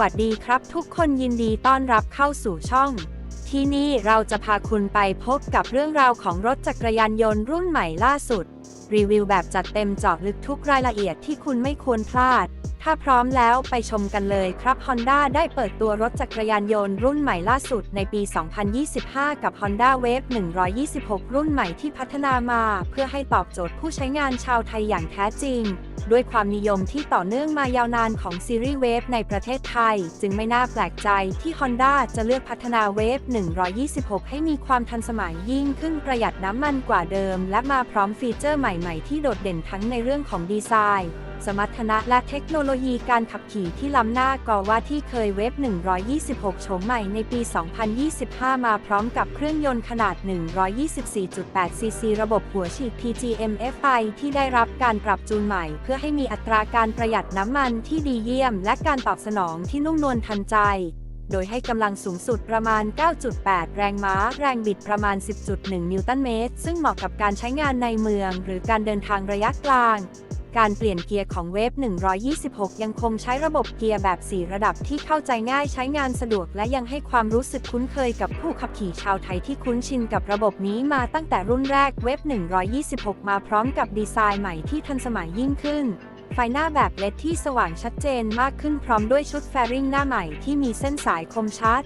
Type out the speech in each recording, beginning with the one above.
วัสดีครับทุกคนยินดีต้อนรับเข้าสู่ช่อง ที่นี่เราจะพาคุณไปพบกับเรื่องราวของรถจักรยานยนต์รุ่นใหม่ล่าสุด รีวิวแบบจัดเต็มเจาะลึกทุกรายละเอียดที่คุณไม่ควรพลาด ถ้าพร้อมแล้วไปชมกันเลยครับ Honda ได้เปิดตัวรถจักรยานยนต์รุ่นใหม่ล่าสุดในปี 2025 กับ Honda Wave 126 รุ่นใหม่ที่พัฒนามาเพื่อให้ตอบโจทย์ผู้ใช้งานชาวไทยอย่างแท้จริง ด้วยความนิยมที่ต่อเนื่องมายาวนานของซีรีส์ Wave ในประเทศไทย จึงไม่น่าแปลกใจที่ Honda จะเลือกพัฒนา Wave 126 ให้มีความทันสมัยยิ่งขึ้นประหยัดน้ำมันกว่าเดิม และมาพร้อมฟีเจอร์ใหม่ๆ ที่โดดเด่นทั้งในเรื่องของดีไซน์ สมรรถนะและเทคโนโลยีการขับขี่ที่ล้ำหน้าก่อว่าที่เคยเวฟ 126 โฉมใหม่ในปี 2025 มาพร้อมกับเครื่องยนต์ขนาด 124.8 ซีซีระบบหัวฉีด PGM-FI ที่ได้รับการปรับจูนใหม่ เพื่อให้มีอัตราการประหยัดน้ำมันที่ดีเยี่ยม และการตอบสนองที่นุ่มนวลทันใจโดยให้กำลังสูงสุดประมาณ 9.8 แรงม้า แรงบิดประมาณ 10.1 นิวตันเมตร ซึ่งเหมาะกับการใช้งานในเมือง หรือการเดินทางระยะกลาง การเปลี่ยนเกียร์ของเวฟ126 ยังคงใช้ระบบเกียร์แบบ 4 ระดับที่เข้าใจง่ายใช้งานสะดวก และยังให้ความรู้สึกคุ้นเคยกับผู้ขับขี่ชาวไทยที่คุ้นชินกับระบบนี้มาตั้งแต่รุ่นแรกเวฟ126 มาพร้อมกับดีไซน์ใหม่ที่ทันสมัยยิ่งขึ้น ไฟหน้าแบบเลดที่สว่างชัดเจนมากขึ้นพร้อมด้วยชุดแฟริงหน้าใหม่ที่มีเส้นสายคมชัด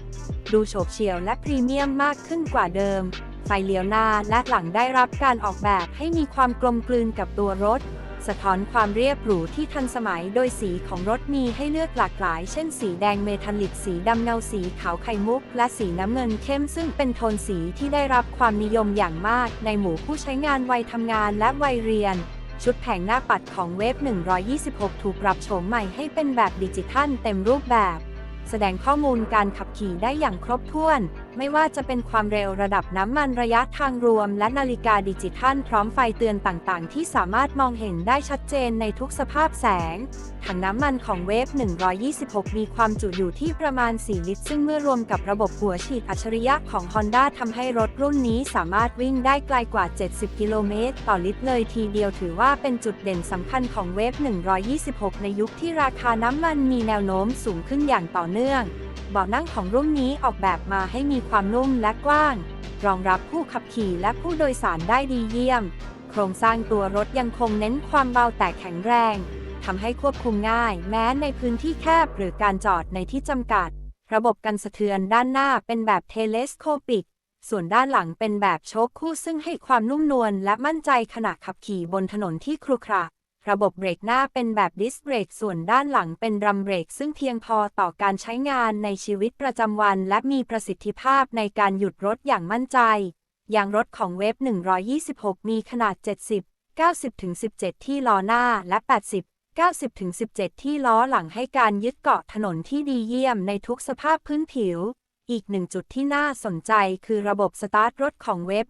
ดูโฉบเฉี่ยวและพรีเมียมมากขึ้นกว่าเดิมไฟเลี้ยวหน้าและหลังได้รับการออกแบบให้มีความกลมกลืนกับตัวรถ สะท้อนความเรียบหรูที่ทันสมัยโดยสีของรถมีให้เลือกหลากหลาย เช่นสีแดงเมทัลลิกสีดำเงาสีขาวไข่มุก และสีน้ำเงินเข้มซึ่งเป็นโทนสีที่ได้รับความนิยมอย่างมากในหมู่ผู้ใช้งานวัยทำงานและวัยเรียน ชุดแผงหน้าปัดของเวฟ 126 ถูกปรับโฉมใหม่ให้เป็นแบบดิจิทัลเต็มรูปแบบ แสดงข้อมูลการขับขี่ได้อย่างครบถ้วน ไม่ว่าจะเป็นความเร็วระดับน้ำมันระยะทางรวม และนาฬิกาดิจิทัลพร้อมไฟเตือนต่างๆ ที่สามารถมองเห็นได้ชัดเจนในทุกสภาพแสง ถังน้ำมันของเวฟ 126 มีความจุอยู่ที่ประมาณ 4 ลิตร ซึ่งเมื่อรวมกับระบบหัวฉีดอัจฉริยะของ Honda ทำให้รถรุ่นนี้สามารถวิ่งได้ไกลกว่า 70 กิโลเมตรต่อลิตรเลยทีเดียวถือว่าเป็นจุดเด่นสำคัญของเวฟ 126 ในยุคที่ราคาน้ำมันมีแนวโน้มสูงขึ้นอย่างต่อเนื่อง เบาะนั่งของรุ่นนี้ออกแบบมาให้มีความนุ่มและกว้าง รองรับผู้ขับขี่และผู้โดยสารได้ดีเยี่ยม โครงสร้างตัวรถยังคงเน้นความเบาแต่แข็งแรงทำให้ควบคุมง่าย แม้ในพื้นที่แคบหรือการจอดในที่จำกัด ระบบกันสะเทือนด้านหน้าเป็นแบบเทเลสโคปิก ส่วนด้านหลังเป็นแบบโชคคู่ซึ่งให้ความนุ่มนวลและมั่นใจขณะขับขี่บนถนนที่ครุขระ ระบบเบรกหน้าเป็นแบบดิสเบรกส่วนด้านหลังเป็นรัมเบรกซึ่งเพียงพอต่อการใช้งานในชีวิตประจำวัน และมีประสิทธิภาพในการหยุดรถอย่างมั่นใจ ยางรถของเวฟ126 มีขนาด 70 90-17 ที่ล้อหน้าและ 80 90-17 ที่ล้อหลังให้การยึดเกาะถนนที่ดีเยี่ยมในทุกสภาพพื้นผิว อีกหนึ่งจุดที่น่าสนใจคือระบบสตาร์ทรถของเวฟ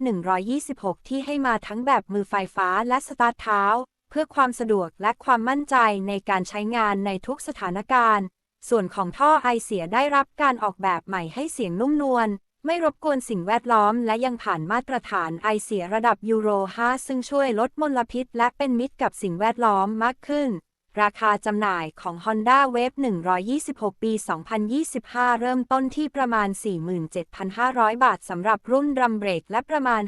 126 ที่ให้มาทั้งแบบมือไฟฟ้าและสตาร์ทเท้า พื่อความสะดวกและความมั่นใจในการใช้งานในทุกสถานการณ์ ส่วนของท่อไอเสียได้รับการออกแบบใหม่ให้เสียงนุ่มนวลไม่รบกวนสิ่งแวดล้อมและยังผ่านมาตรฐานไอเสียระดับยูโร 5 ซึ่งช่วยลดมลพิษและเป็นมิตรกับสิ่งแวดล้อมมากขึ้น ราคาจำหน่ายของ Honda Wave 126 ปี 2025 เริ่มต้นที่ประมาณ 47,500 บาทสำหรับรุ่นดรัมเบรกและประมาณ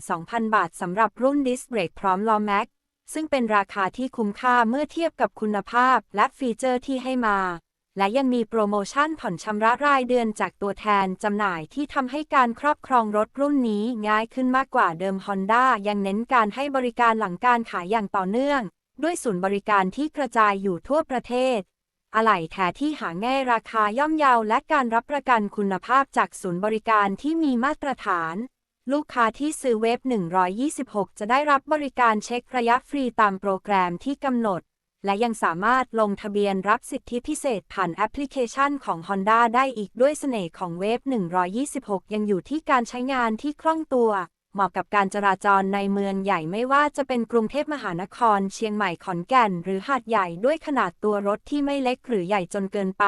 52,000 บาทสำหรับรุ่นดิสเบรกพร้อมล้อแม็ก ซึ่งเป็นราคาที่คุ้มค่าเมื่อเทียบกับคุณภาพและฟีเจอร์ที่ให้มา และยังมีโปรโมชั่นผ่อนชำระรายเดือนจากตัวแทนจำหน่ายที่ทำให้การครอบครองรถรุ่นนี้ง่ายขึ้นมากกว่าเดิม Honda ยังเน้นการให้บริการหลังการขายอย่างต่อเนื่อง ด้วยศูนย์บริการที่กระจายอยู่ทั่วประเทศอะไหล่แท้ที่หาง่ายราคาย่อมเยาและการรับประกันคุณภาพจากศูนย์บริการที่มีมาตรฐาน ลูกค้าที่ซื้อเว็บ 126 จะได้รับบริการเช็คระยะฟรีตามโปรแกรมที่กำหนด และยังสามารถลงทะเบียนรับสิทธิพิเศษผ่านแอปพลิเคชันของ Honda ได้อีกด้วยเสน่ห์ของเวฟ126 ยังอยู่ที่การใช้งานที่คล่องตัว เหมาะกับการจราจรในเมืองใหญ่ไม่ว่าจะเป็นกรุงเทพมหานคร เชียงใหม่ขอนแก่น หรือหาดใหญ่ด้วยขนาดตัวรถที่ไม่เล็กหรือใหญ่จนเกินไป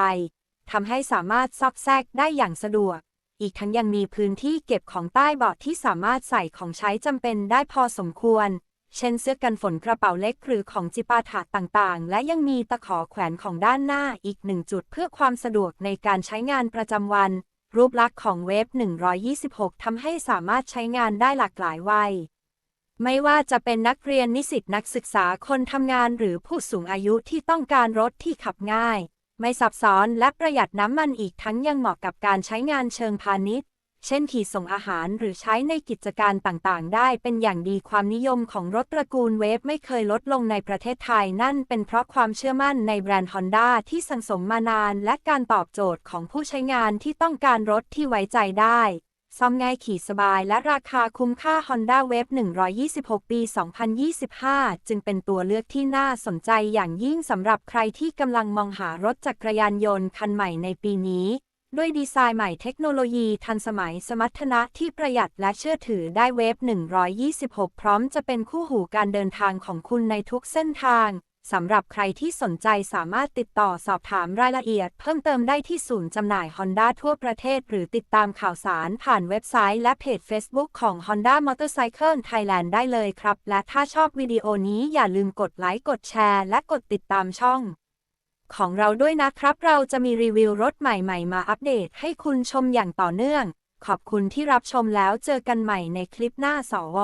ทำให้สามารถซอกแซกได้อย่างสะดวก อีกทั้งยังมีพื้นที่เก็บของใต้เบาะที่สามารถใส่ของใช้จำเป็นได้พอสมควร เช่นเสื้อกันฝนกระเป๋าเล็กหรือของจิปาถะต่างๆ และยังมีตะขอแขวนของด้านหน้าอีกหนึ่งจุดเพื่อความสะดวกในการใช้งานประจำวัน รูปลักษณ์ของเวฟ 126 ทำให้สามารถใช้งานได้หลากหลายวัยไม่ว่าจะเป็นนักเรียนนิสิตนักศึกษาคนทำงานหรือผู้สูงอายุที่ต้องการรถที่ขับง่าย ไม่ซับซ้อนและประหยัดน้ำมันอีกทั้งยังเหมาะกับการใช้งานเชิงพาณิชย์ เช่นขี่ส่งอาหารหรือใช้ในกิจการต่างๆ ได้เป็นอย่างดีความนิยมของรถตระกูลเวฟไม่เคยลดลงในประเทศไทยนั่นเป็นเพราะความเชื่อมั่นในแบรนด์ฮอนด้าที่สังสมมานาน และการตอบโจทย์ของผู้ใช้งานที่ต้องการรถที่ไว้ใจได้ ซ่อมง่ายขี่สบายและราคาคุ้มค่า Honda Wave 126 ปี 2025 จึงเป็นตัวเลือกที่น่าสนใจอย่างยิ่งสำหรับใครที่กำลังมองหารถจักรยานยนต์คันใหม่ในปีนี้ ด้วยดีไซน์ใหม่เทคโนโลยีทันสมัยสมรรถนะที่ประหยัดและเชื่อถือได้เวฟ126 พร้อมจะเป็นคู่หูการเดินทางของคุณในทุกเส้นทาง สำหรับใครที่สนใจสามารถติดต่อสอบถามรายละเอียด เพิ่มเติมได้ที่ศูนย์จำหน่าย Honda ทั่วประเทศ หรือติดตามข่าวสารผ่านเว็บไซต์และเพจ Facebook ของ Honda Motorcycle Thailand ได้เลยครับ และถ้าชอบวิดีโอนี้อย่าลืมกดไลค์กดแชร์ และกดติดตามช่อง ของเราด้วยนะครับ เราจะมีรีวิวรถใหม่ๆ มาอัปเดตให้คุณชมอย่างต่อเนื่อง ขอบคุณที่รับชมแล้วเจอกันใหม่ในคลิปหน้าสว